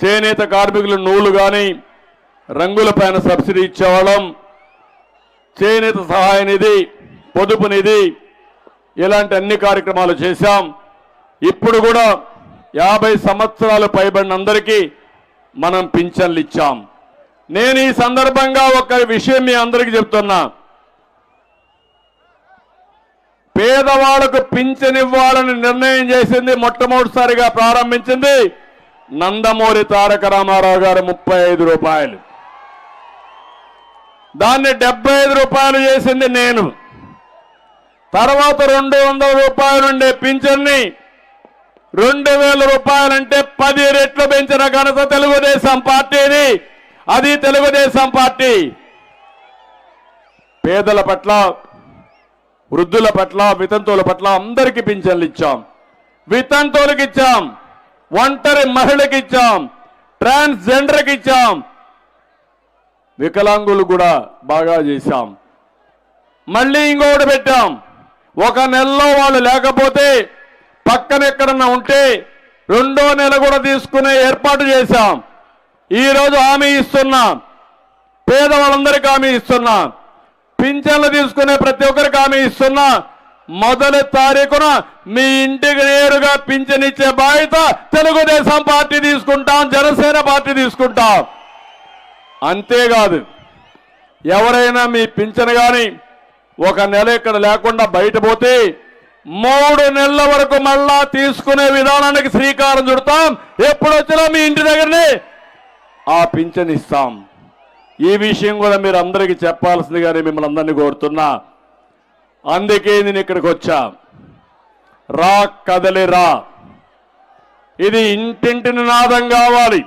చేనేత కార్మికులు నూలు కానీ రంగుల పైన సబ్సిడీ ఇచ్చేవాళ్ళం. చేనేత సహాయ నిధి పొదుపు నిధి ఇలాంటి అన్ని కార్యక్రమాలు చేశాం. ఇప్పుడు కూడా యాభై సంవత్సరాలు పైబడిన అందరికీ మనం పింఛన్లు ఇచ్చాం. నేను ఈ సందర్భంగా ఒక విషయం మీ అందరికీ చెప్తున్నా. పేదవాళ్ళకు పింఛనివ్వాలని నిర్ణయం చేసింది మొట్టమొదటిసారిగా ప్రారంభించింది నందమూరి తారక రామారావు గారు ముప్పై ఐదు రూపాయలు. దాన్ని డెబ్బై ఐదు రూపాయలు చేసింది నేను. తర్వాత రెండు వందల రూపాయలు ఉండే పింఛన్ని రెండు వేల రూపాయలంటే పది రెట్లు పెంచిన ఘనత తెలుగుదేశం పార్టీని అది తెలుగుదేశం పార్టీ. పేదల పట్ల వృద్ధుల పట్ల వితంతువుల పట్ల అందరికీ పింఛన్లు ఇచ్చాం. వితంతువులకు ఇచ్చాం. ఒంటరి మహిళకి ఇచ్చాం ట్రాన్స్జెండర్కి ఇచ్చాం వికలాంగులు కూడా బాగా చేశాం. మళ్ళీ ఇంకొకటి పెట్టాం ఒక నెలలో వాళ్ళు లేకపోతే పక్కన ఎక్కడన్నా ఉంటే రెండో నెల కూడా తీసుకునే ఏర్పాటు చేశాం. ఈరోజు హామీ ఇస్తున్నాం పేదవాళ్ళందరికీ హామీ ఇస్తున్నా పింఛన్లు తీసుకునే ప్రతి ఒక్కరికి హామీ ఇస్తున్నా. మొదటి తారీఖున మీ ఇంటికి నేరుగా పింఛనిచ్చే బాధ్యత తెలుగుదేశం పార్టీ తీసుకుంటాం జనసేన పార్టీ తీసుకుంటాం. అంతేకాదు ఎవరైనా మీ పింఛను కానీ ఒక నెల ఇక్కడ లేకుండా బయట పోతే మూడు నెలల వరకు మళ్ళా తీసుకునే విధానానికి శ్రీకారం చుడతాం. ఎప్పుడు వచ్చినా మీ ఇంటి దగ్గరనే ఆ పింఛన్ ఇస్తాం. ఈ విషయం కూడా మీరు అందరికీ చెప్పాల్సిందిగానే మిమ్మల్ని అందరినీ కోరుతున్నా. అందుకే నేను ఇక్కడికి వచ్చా. రా కదలి రా. ఇది ఇంటింటి నినాదం కావాలి.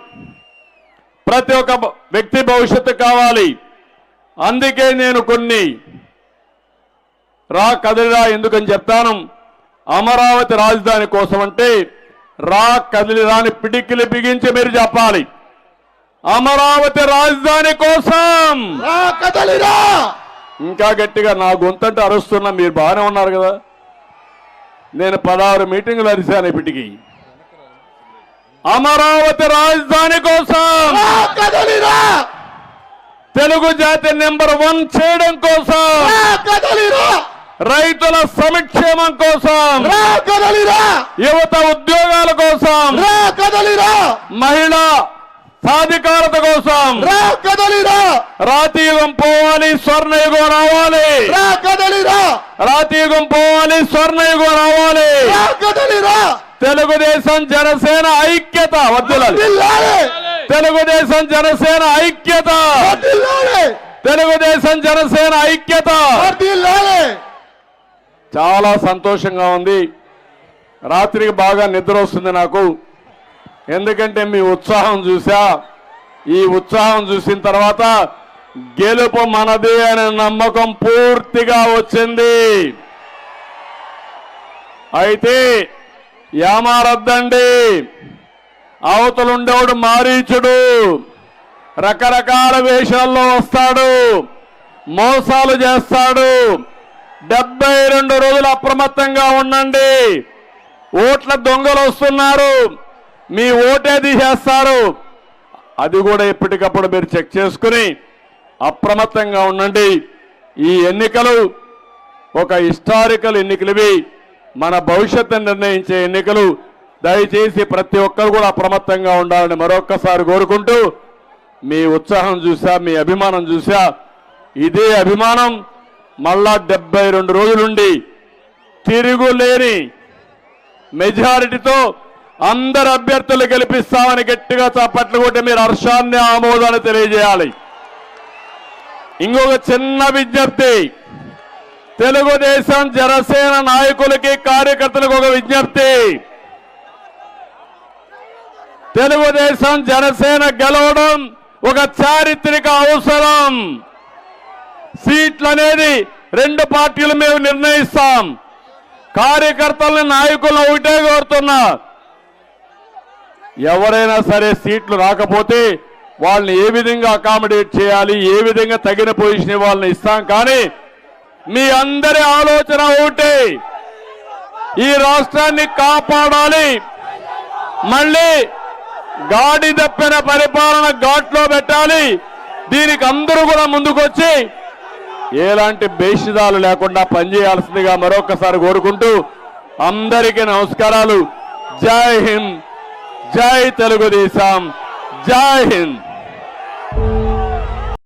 ప్రతి ఒక్క వ్యక్తి భవిష్యత్తు కావాలి. అందుకే నేను కొన్ని రా కదిలిరా ఎందుకని చెప్తాను. అమరావతి రాజధాని కోసం అంటే రా కదిలిరా అని పిడికిలి బిగించి మీరు చెప్పాలి. అమరావతి రాజధాని కోసం. రా కదలిరా ఇంకా గట్టిగా నా గొంతంటే అరుస్తున్నా మీరు బాగానే ఉన్నారు కదా. నేను పదహారు మీటింగులు అరిశాను ఇప్పటికి. అమరావతి రాజధాని కోసం తెలుగు జాతి నెంబర్ వన్ చేయడం కోసం రైతుల సంక్షేమం కోసం యువత ఉద్యోగాల కోసం మహిళా సాధికారత కోసం రా కదలిరా రాతీయుగం పోవాలి స్వర్ణయుగం రావాలి. రా కదలిరా రాతీయుగం పోవాలి స్వర్ణయుగం రావాలి. రా కదలిరా తెలుగుదేశం జనసేన ఐక్యత వద్దులాలి. తెలుగుదేశం జనసేన ఐక్యత. తెలుగుదేశం జనసేన ఐక్యత. చాలా సంతోషంగా ఉంది. రాత్రికి బాగా నిద్ర వస్తుంది నాకు. ఎందుకంటే మీ ఉత్సాహం చూసా. ఈ ఉత్సాహం చూసిన తర్వాత గెలుపు మనది అనే నమ్మకం పూర్తిగా వచ్చింది. అయితే ఏమారద్దండి అవతలుండేవాడు మారీచుడు రకరకాల వేషాల్లో వస్తాడు మోసాలు చేస్తాడు. డెబ్బై రెండు రోజులు అప్రమత్తంగా ఉండండి. ఓట్ల దొంగలు వస్తున్నారు. మీ ఓటే తీసేస్తారు అది కూడా ఎప్పటికప్పుడు మీరు చెక్ చేసుకుని అప్రమత్తంగా ఉండండి. ఈ ఎన్నికలు ఒక హిస్టారికల్ ఎన్నికలువి. మన భవిష్యత్తును నిర్ణయించే ఎన్నికలు. దయచేసి ప్రతి ఒక్కరు కూడా అప్రమత్తంగా ఉండాలని మరొక్కసారి కోరుకుంటూ మీ ఉత్సాహం చూసా మీ అభిమానం చూసా. ఇదే అభిమానం మళ్ళా డెబ్బై రెండు రోజులుండి తిరుగులేని మెజారిటీతో అందరు అభ్యర్థులు గెలిపిస్తామని గట్టిగా చప్పట్లు కొట్టి మీరు హర్షాన్ని ఆమోదాన్ని తెలియజేయాలి. ఇంకొక చిన్న విజ్ఞప్తి. తెలుగుదేశం జనసేన నాయకులకి కార్యకర్తలకు ఒక విజ్ఞప్తి. తెలుగుదేశం జనసేన గెలవడం ఒక చారిత్రక అవసరం. సీట్లు అనేది రెండు పార్టీలు మేము నిర్ణయిస్తాం. కార్యకర్తలని నాయకులను ఒకటే కోరుతున్నా. ఎవరైనా సరే సీట్లు రాకపోతే వాళ్ళని ఏ విధంగా అకామిడేట్ చేయాలి ఏ విధంగా తగిన పొజిషన్ వాళ్ళని ఇస్తాం కానీ మీ అందరి ఆలోచన ఒకటే. ఈ రాష్ట్రాన్ని కాపాడాలి. మళ్ళీ గాడి తప్పిన పరిపాలన ఘాట్లో పెట్టాలి. దీనికి అందరూ కూడా ముందుకొచ్చి ఎలాంటి బేషిదాలు లేకుండా పనిచేయాల్సిందిగా మరొకసారి కోరుకుంటూ అందరికీ నమస్కారాలు. జై హింద్. జై తెలుగుదేశం. జై హింద్.